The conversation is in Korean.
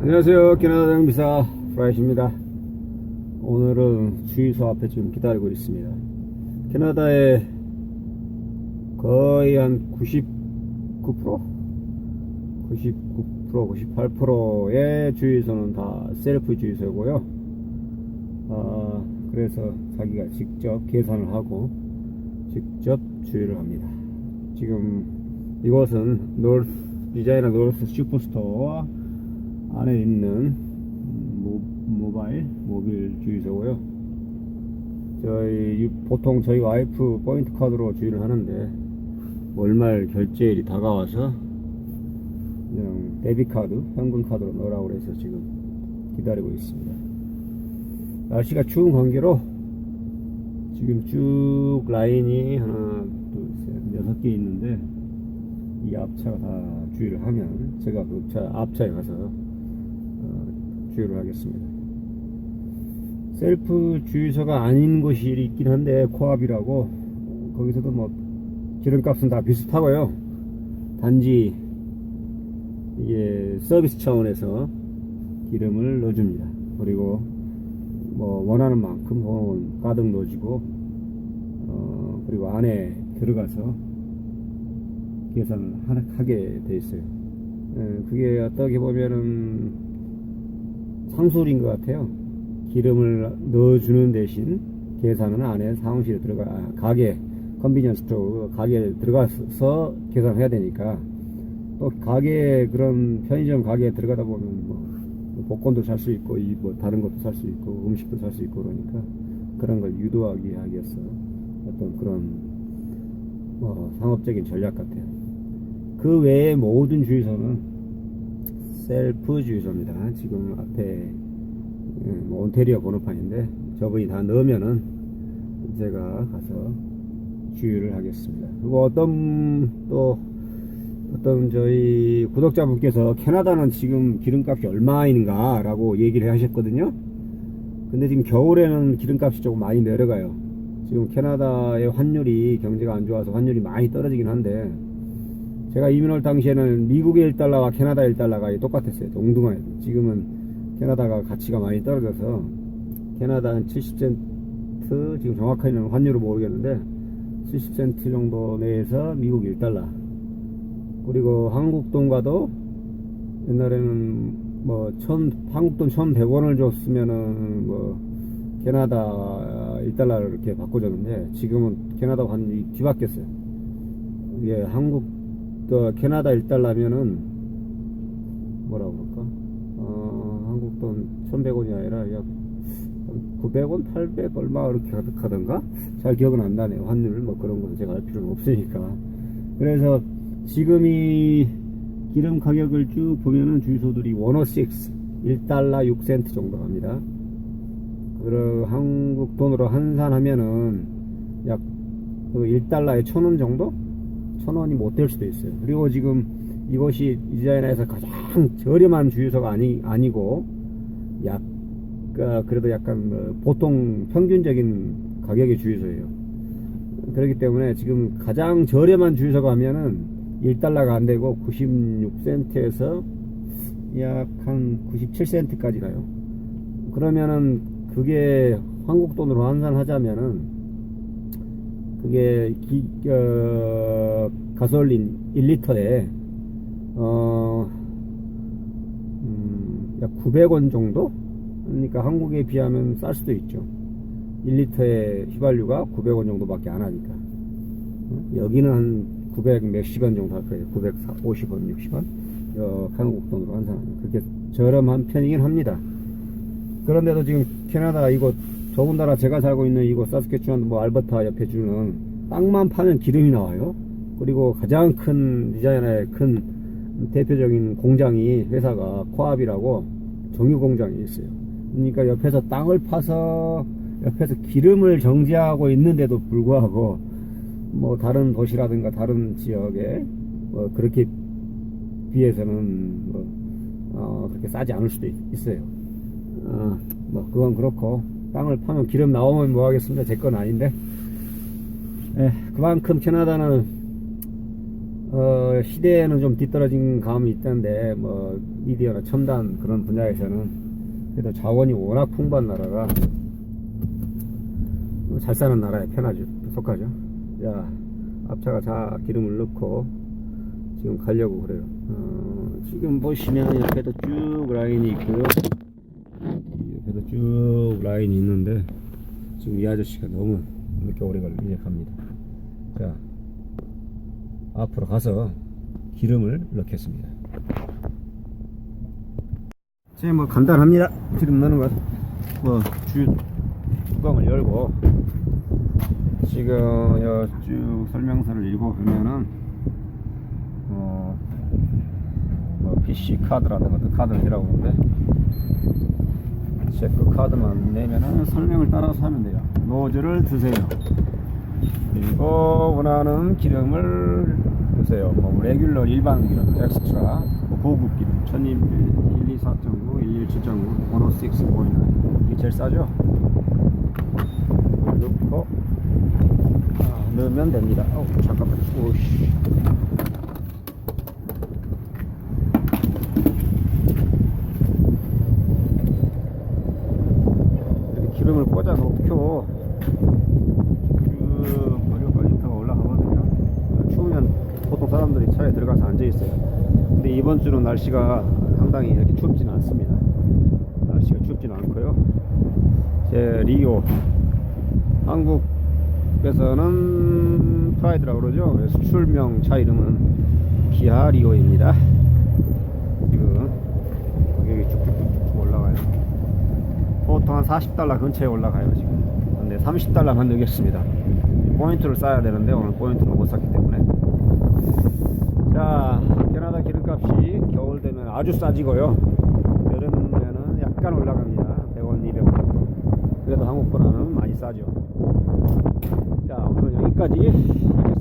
안녕하세요. 캐나다 장비사 프라이십니다. 오늘은 주유소 앞에 지금 기다리고 있습니다. 캐나다의 거의 한 99%? 99%, 98%의 주유소는 다 셀프 주유소고요. 아, 그래서 자기가 직접 계산을 하고 직접 주유를 합니다. 지금 이곳은 노스 디자이너 노스 슈퍼스토어 안에 있는 모, 모바일 모빌 주유소고요. 저희 유- 보통 저희 와이프 포인트 카드로 주유를 하는데 월말 결제일이 다가와서 그냥 데뷔 카드, 현금 카드로 넣으라고 해서 지금 기다리고 있습니다. 날씨가 추운 관계로 지금 쭉 라인이 하나, 둘, 셋, 여섯 개 있는데 이 앞차가 다 주유를 하면 제가 그 차, 앞차에 가서 어, 주유를 하겠습니다. 셀프 주유소가 아닌 곳이 있긴 한데 코앞이라고 거기서도 뭐 기름값은 다 비슷하고요. 단지 이게 서비스 차원에서 기름을 넣어줍니다. 그리고 뭐 원하는 만큼 혹은 가득 넣어주고 어, 그리고 안에 들어가서 계산을 하- 하게 돼 있어요. 예, 그게 어떻게 보면은 상술인 것 같아요. 기름을 넣어주는 대신 계산은 안에 사무실에 들어가 아, 가게 컨비니언스 스토어 가게에 들어가서 계산해야 되니까 또 가게 그런 편의점 가게에 들어가다 보면 뭐 복권도 살 수 있고 이 뭐 다른 것도 살 수 있고 음식도 살 수 있고 그러니까 그런 걸 유도하기 위해서 어떤 그런 뭐 상업적인 전략 같아요. 그 외에 모든 주유소는 셀프 주유소입니다. 지금 앞에 예, 뭐 온테리어 번호판인데 저분이 다 넣으면은 제가 가서 주유를 하겠습니다. 그리고 어떤 또 어떤 저희 구독자분께서 캐나다는 지금 기름값이 얼마인가 라고 얘기를 하셨거든요. 근데 지금 겨울에는 기름값이 조금 많이 내려가요. 지금 캐나다의 환율이 경제가 안 좋아서 환율이 많이 떨어지긴 한데 제가 이민 올 당시에는 미국의 1달러와 캐나다 1달러가 똑같았어요. 동등하게. 지금은 캐나다가 가치가 많이 떨어져서 캐나다 한 70센트 지금 정확하게는 환율을 모르겠는데 70센트 정도 내에서 미국 1달러 그리고 한국 돈과도 옛날에는 뭐 천, 한국 돈 1100원을 줬으면은 뭐 캐나다 1달러를 이렇게 바꿔줬는데 지금은 캐나다 환율이 뒤바뀌었어요. 이게 한국 또 캐나다 1달러면은 뭐라고 그럴까? 어, 한국 돈 1100원이 아니라 약 900원, 800 얼마 이렇게 하던가? 잘 기억은 안 나네요. 환율 뭐 그런 건 제가 알 필요는 없으니까. 그래서 지금 이 기름 가격을 쭉 보면은 주유소들이 106, 1달러 6센트 정도 갑니다. 그리고 한국 돈으로 환산하면은 약 1달러에 1000원 정도? 1000원이 못 될 수도 있어요. 그리고 지금 이것이 이자이나에서 가장 저렴한 주유소가 아니, 아니고 약, 어, 그래도 약간 뭐 보통 평균적인 가격의 주유소예요. 그렇기 때문에 지금 가장 저렴한 주유소가 하면은 1달러가 안 되고 96센트에서 약 한 97센트까지 가요. 그러면은 그게 한국 돈으로 환산하자면은 그게 기, 어, 가솔린 1리터에 어, 음, 약 900원 정도? 그러니까 한국에 비하면 쌀 수도 있죠. 1리터의 휘발유가 900원 정도밖에 안 하니까. 어? 여기는 한 900 몇십 원 정도 할 거예요. 950원, 60원. 어, 한국 돈으로 환산하면. 그렇게 저렴한 편이긴 합니다. 그런데도 지금 캐나다 이곳, 더군다나 제가 살고 있는 이곳 사스케추안 뭐 알버타 옆에 주는 땅만 파면 기름이 나와요. 그리고 가장 큰 디자이너의 큰 대표적인 공장이 회사가 코압이라고 정유 공장이 있어요. 그러니까 옆에서 땅을 파서 옆에서 기름을 정지하고 있는데도 불구하고 뭐 다른 도시라든가 다른 지역에 뭐 그렇게 비해서는 뭐 어, 그렇게 싸지 않을 수도 있, 어요 어, 뭐 그건 그렇고 땅을 파면 기름 나오면 뭐 하겠습니다. 제건 아닌데. 예, 그만큼 캐나다는 어, 시대에는 좀 뒤떨어진 감이 있던데 뭐 미디어나 첨단 그런 분야에서는 그래도 자원이 워낙 풍부한 나라가 어, 잘 사는 나라에 편하죠. 속하죠. 자 앞차가 자 기름을 넣고 지금 가려고 그래요. 어, 지금 보시면 옆에도 쭉 라인이 있고요 옆에도 쭉 라인이 있는데 지금 이 아저씨가 너무 이렇게 오래 걸리게 갑니다 자 앞으로 가서 기름을 넣겠습니다. 지금 뭐 간단합니다. 기름 넣는 것. 뭐주 뚜껑을 열고 지금 여쭉 설명서를 읽어보면은 어, 뭐 PC 카드라든가 어떤 카드를 내라고 그러는데 체크 카드만 내면은 설명을 따라서 하면 돼요. 노즐을 드세요. 그리고 원하는 기름을 넣으세요. 뭐 레귤러 일반 기름, 엑스트라, 뭐 고급 기름, 1001, 124.9, 117.9, 106 보이는 이게 제일 싸죠? 넣고 아, 넣으면 됩니다. 어 잠깐만. 오씨. 이렇게 기름을 꽂아 놓고 쭉 버려버리 인터가 올라가거든요. 추우면 보통 사람들이 차에 들어가서 앉아 있어요. 근데 이번 주는 날씨가 상당히 이렇게 춥지는 않습니다. 날씨가 춥지는 않고요. 제 리오 한국에서는 프라이드라고 그러죠. 수출명 차 이름은 기아 리오입니다. 지금 여기 쭉쭉쭉쭉 올라가요. 보통 한 40달러 근처에 올라가요 지금. 근데 30달러만 넣겠습니다. 포인트를 쌓아야 되는데 오늘 포인트를 못 쌓기 때문에. 자, 캐나다 기름값이 겨울 되면 아주 싸지고요. 여름에는 약간 올라갑니다. 100원, 200원 정도. 그래도 한국보다는 많이 싸죠. 자, 오늘은 여기까지.